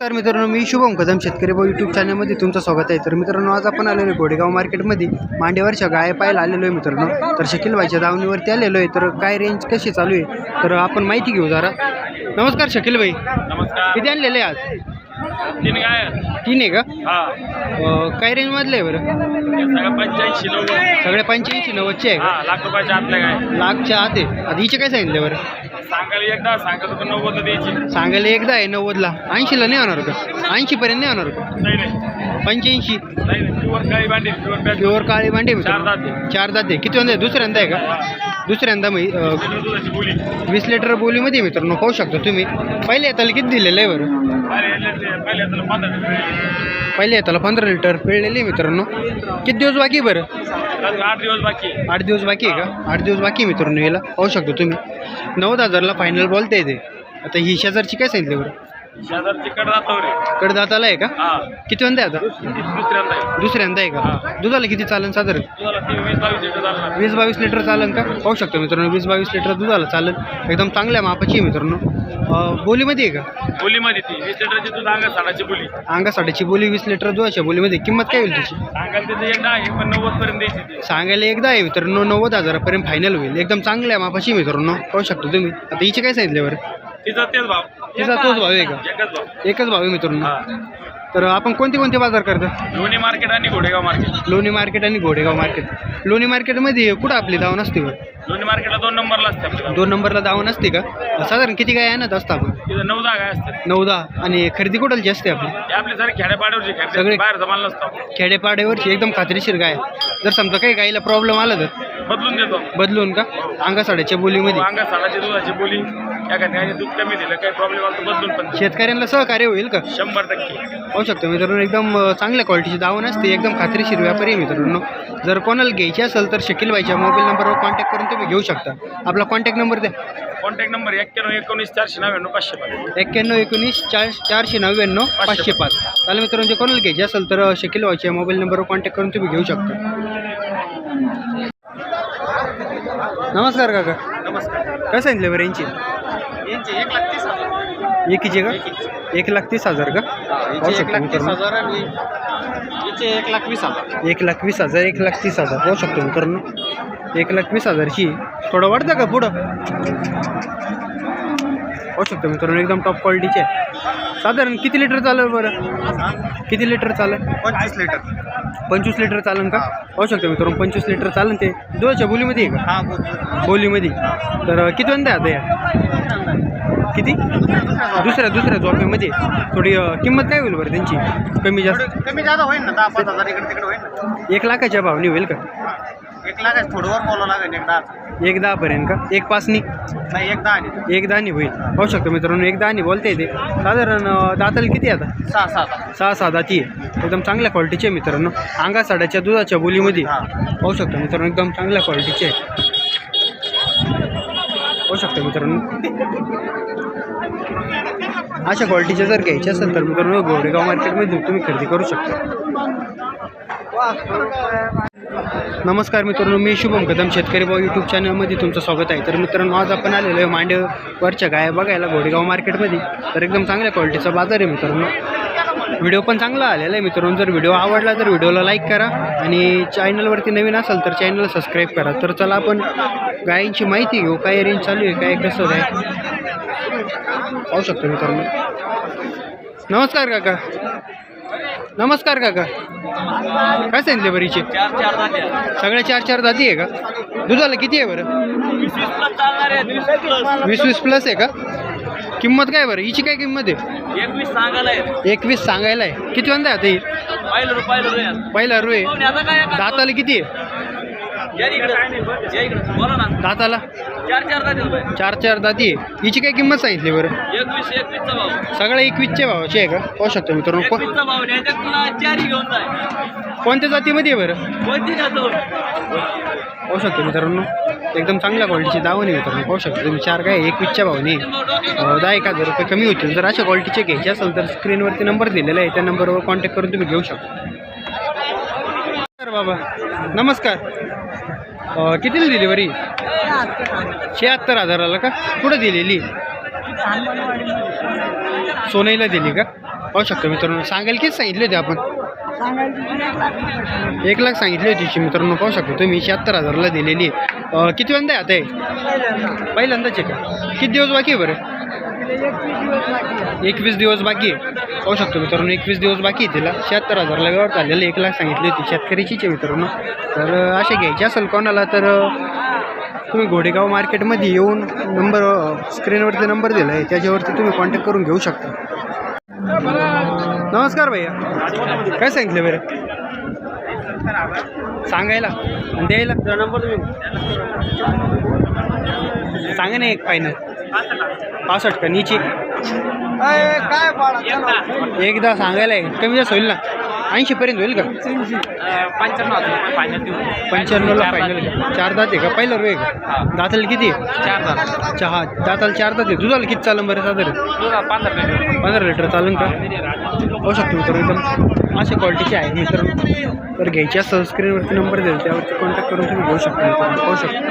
तर मित्रांनो मी शुभम कदम शेतकरी भाऊ यूट्यूब चॅनलमध्ये तुमचं स्वागत आहे. तर मित्रांनो आज आपण आलेलो आहे गोडेगाव मार्केटमध्ये मांडेवरच्या गाय पाहायला आलेलो आहे मित्रांनो. तर शकील भाईच्या दावणीवरती आलेलो आहे. तर काय रेंज कशी चालू आहे? तर आपण माहिती घेऊ जरा. नमस्कार शकील भाई नमस्कार. किती आणलेले आज? तीन गाय तीन आहे का? अं, काय रेंजमधले आहे बरं? पंच्याऐंशी नव्वद. सगळे पंच्याऐंशी नव्वदचे आहे का? हा लाख रुपयाच्या आतल्या गाय. लाखच्या आत आहे. आता हिचे काय सांगितले बरं? सांगायला एकदा द्यायची. सांगायला एकदा आहे नव्वदला. ऐंशीला नाही होणार का? ऐंशीपर्यंत नाही होणार का? नाही नाही. पंच्याऐंशी. प्युअर काळी भांडे चार दात. किती आहे? दुसऱ्यांदा आहे का? दुसऱ्यांदा मी वीस लिटर बोलीमध्ये मित्रांनो पाहू शकता तुम्ही. पहिले येताला किती दिलेलं आहे बरं? पहिले यातले पंधरा लिटर. पिळलेली आहे मित्रांनो. किती दिवस बाकी बरं? आठ दिवस बाकी आहे. आठ दिवस बाकी आहे का आठ दिवस बाकी मित्रांनो याला. पाहू शकता तुम्ही. नव्वद हजारला फायनल बोलता येते. आता ही शेजारची काय सांगितली बरं? शेजारची कड जातो रे. कडदाताला आहे का? हा. किती वंदा आहे आता? दुसऱ्यांदा आहे. दुसऱ्यांदा आहे का? दुधाला किती चालन साधारण? ती वीस बावीस लिटर चालणार. वीस बावीस लिटर चालन का? पाहू शकतो मित्रांनो वीस बावीस लिटर दुधाला चालेल एकदम चांगल्या मापाची आहे मित्रांनो. अं, बोलीमध्ये आहे का? बोलीमध्ये ती. वीस लिटरची दूध अंगा साडाची बोली. अंगासाठीची बोली वीस लिटर दुधाच्या बोलीमध्ये किंमत काय होईल त्याची सांगायला तिथे एकदा आहे पण नव्वद पर्यंत द्यायची ती. सांगायला एकदा आहे मित्रांनो नव्वद हजारापर्यंत फायनल होईल. एकदम चांगल्या मापाची आहे मित्रांनो. पाहू शकतो तुम्ही. आता हिचे काय सांगितले बरं? तिचा तेच भाव. तिचा तोच भाव आहे का? एकच भाव. एकच भाव आहे मित्रांनो. हा. तर आपण कोणते कोणते बाजार करता? लोणी मार्केट आणि घोडेगाव मार्केट. लोणी मार्केट आणि घोडेगाव मार्केट. लोणी मार्केटमध्ये कुठं आपली दावण असते बरं? मार्केटला दोन नंबरला असते आपल्याला. दोन नंबरला दावण असते का? साधारण किती काय आणत असतं आपण? तिथं नऊ जागा असतात. नऊ दहा. आणि खरेदी कुठलची असते आपली? हे आपले सारे खेड्यापाड्यावरचे सगळे- खरेदी बाहेर जमाल नसतो खेडेपाड्यावरची एकदम खात्रीशीर गाय. जर समजा काही गाईला प्रॉब्लेम आला तर? बदलून देतो. बदलून का? अंगासाड्याच्या बोलीमध्ये. अंगा साडाची दुधाची बोली. या ठिकाणी दूध कमी दिलं काही प्रॉब्लेम आला तर बदलून पण देतो. शेतकऱ्यांना सहकार्य होईल का? शंभर टक्के. पाहू शकतो मित्रांनो एकदम अं, चांगल्या क्वालिटीची दावण असते. एकदम खात्रीशीर व्यापारी आहे मित्रांनो. जर कोणाला घ्यायची असेल तर शकील बाईच्या मोबाईल नंबरवर कॉन्टॅक्ट करून तुम्ही घेऊ शकता. आपला कॉन्टॅक्ट नंबर द्या. कॉन्टॅक्ट नंबर एक्क्याण्णव एकोणीस चारशे नव्याण्णव पाचशे पाच. एक्क्याण्णव एकोणीस चार चारशे नव्याण्णव पाचशे पाच. त्याला मित्रांनो जे कोणाला घ्यायची असेल तर शकील बाईच्या मोबाईल नंबरवर कॉन्टॅक्ट करून तुम्ही घेऊ शकता. नमस्कार काका. नमस्कार. काय सांगितलं बरं यांची? यांचे एक लाख तीस हजार. एकीचे का? एक लाख तीस हजार का? पाहू शकतो मित्रांनो. हजार आणि याचे एक लाख वीस हजार. एक लाख वीस हजार एक लाख तीस हजार. पाहू शकतो मित्रांनो. एक लाख वीस हजारची. थोडं वाढतं का पुढं? पाहू शकतो मित्रांनो एकदम टॉप क्वालिटीचे आहे साधारण किती लिटर चालेल बरं? किती लिटर चालेल? पंचवीस लिटर पंचवीस लिटर चालेल का? पाहू शकतो मित्रांनो पंचवीस लिटर चालेल ते. दुधाच्या बोलीमध्ये आहे का? बोलीमध्ये. तर किती वंदा आता या? किती? दुसऱ्या दुसऱ्या झोप्यामध्ये थोडी किंमत काय होईल बरं त्यांची? कमी जास्त? कमी जादा होईल ना दहा पाच हजार इकडे तिकडे होईल ना. एक लाखाच्या भावनी होईल का? एक लाख आहे. थोडं वर बोलावं लागेल एक दहा. एक दहापर्यंत का? एक पाचनी नाही एक दहा आणि एक दहानी होईल. पाहू शकतो मित्रांनो एक दहानी बोलता येते. साधारण अं, दाताला किती आता? सहा सहा सहा सहा दाती आहे. एकदम चांगल्या क्वालिटीचे आहे मित्रांनो. अंगा साड्याच्या दुधाच्या बोलीमध्ये. पाहू शकतो मित्रांनो एकदम चांगल्या क्वालिटीचे आहे. पाहू शकतो मित्रांनो. अशा क्वालिटीचे जर घ्यायचे असेल तर मित्रांनो गोरेगाव मार्केटमध्ये तुम्ही खरेदी करू शकता. नमस्कार मित्रांनो मी शुभम कदम शेतकरी भाऊ यूट्यूब चॅनलमध्ये तुमचं स्वागत आहे. तर मित्रांनो आज आपण आलेलो आहे मांडवरच्या गाया बघायला घोडेगाव मार्केटमध्ये. तर एकदम चांगल्या क्वालिटीचा बाजार आहे मित्रांनो. व्हिडिओ पण चांगला आलेला आहे मित्रांनो. जर व्हिडिओ आवडला तर व्हिडिओला लाईक करा आणि चॅनलवरती नवीन असाल तर चॅनलला सबस्क्राईब करा. तर चला आपण गायींची माहिती घेऊ. काय रेंज चालू आहे काय कसं काय पाहू शकतो मित्रांनो. नमस्कार काका. नमस्कार काका. काय सांगितले बरीचे सगळ्या चार चार जाती आहे का? दुधाला किती आहे बरं? वीस वीस प्लस आहे का? किंमत काय बरं? हिची काय किंमत आहे? एकवीस सांगायला आहे. एकवीस सांगायला आहे. किती वंदा आहे आता ही? पाहिलं रे पाहिलं रे पहिला रुए आता काय दाताला किती आहे या इकडे या इकडे बोला ना दाताला? चार चार दाती आहे हिची काय किंमत सांगितली बरं? एकवीस एकवीसचा भाव. सगळ्या एकवीसच्या भावाची आहे का? पाहू शकतो मित्रांनो. कोणत्या जातीमध्ये आहे बरं? पाहू शकतो मित्रांनो. एकदम चांगल्या क्वालिटीची दावण आहे मित्रांनो. पाहू शकतो तुम्ही. चार काय? एकवीसच्या भावाने. अं, दहा एक हजार रुपये कमी होतील. जर अशा क्वालिटीचे घ्यायचे असेल तर स्क्रीनवरती नंबर दिलेला आहे. त्या नंबरवर कॉन्टॅक्ट करून तुम्ही घेऊ शकता. बाबा. नमस्कार. कितीला डिलिव्हरी शहात्तर हजाराला का? कुठं दिलेली? सोनईला दिली का? पाहू शकतो मित्रांनो सांगायला किती सांगितले होते आपण? एक लाख सांगितली होती मित्रांनो पाहू शकतो तुम्ही शहात्तर हजाराला दिलेली. आहे किती वंदा आहे आता हे? पहिल्यांदाच आहे का? किती दिवस बाकी आहे बरं? एकवीस दिवस बाकी आहे. पाहू शकतो मित्रांनो एकवीस दिवस बाकी आहे तिला. शहात्तर हजारला व्यवहार चाललेला एक लाख सांगितली होती शेतकरीचीच आहे मित्रांनो. तर असे घ्यायचे असेल कोणाला तर तुम्ही घोडेगाव मार्केटमध्ये येऊन नंबर स्क्रीनवरती नंबर दिला आहे. त्याच्यावरती तुम्ही कॉन्टॅक्ट करून घेऊ शकता. नमस्कार भैया. काय सांगितलं बरं? सांगायला. द्यायला. नंबर सांगा ना एक फायनल पासष्ट का? नीचे. एकदा. सांगायला आहे. कमी जास्त होईल ना? ऐंशी. पर्यंत होईल का पंच्याण्णवला फायनल का? चार दात आहे का? पहिला रो का? दाताला किती? चार हजार चहा दाताला चार दात आहे. दुधाला किती चालन बरं साधारण? पंधरा पंधरा लिटर चालेल का? पाहू शकतो मित्र एकदम अशा क्वालिटीचे आहे मित्रांनो. तर घ्यायच्या स्क्रीनवरती नंबर देईल त्यावरती कॉन्टॅक्ट करून तुम्ही घेऊ शकता मित्रांनो. पाहू शकता.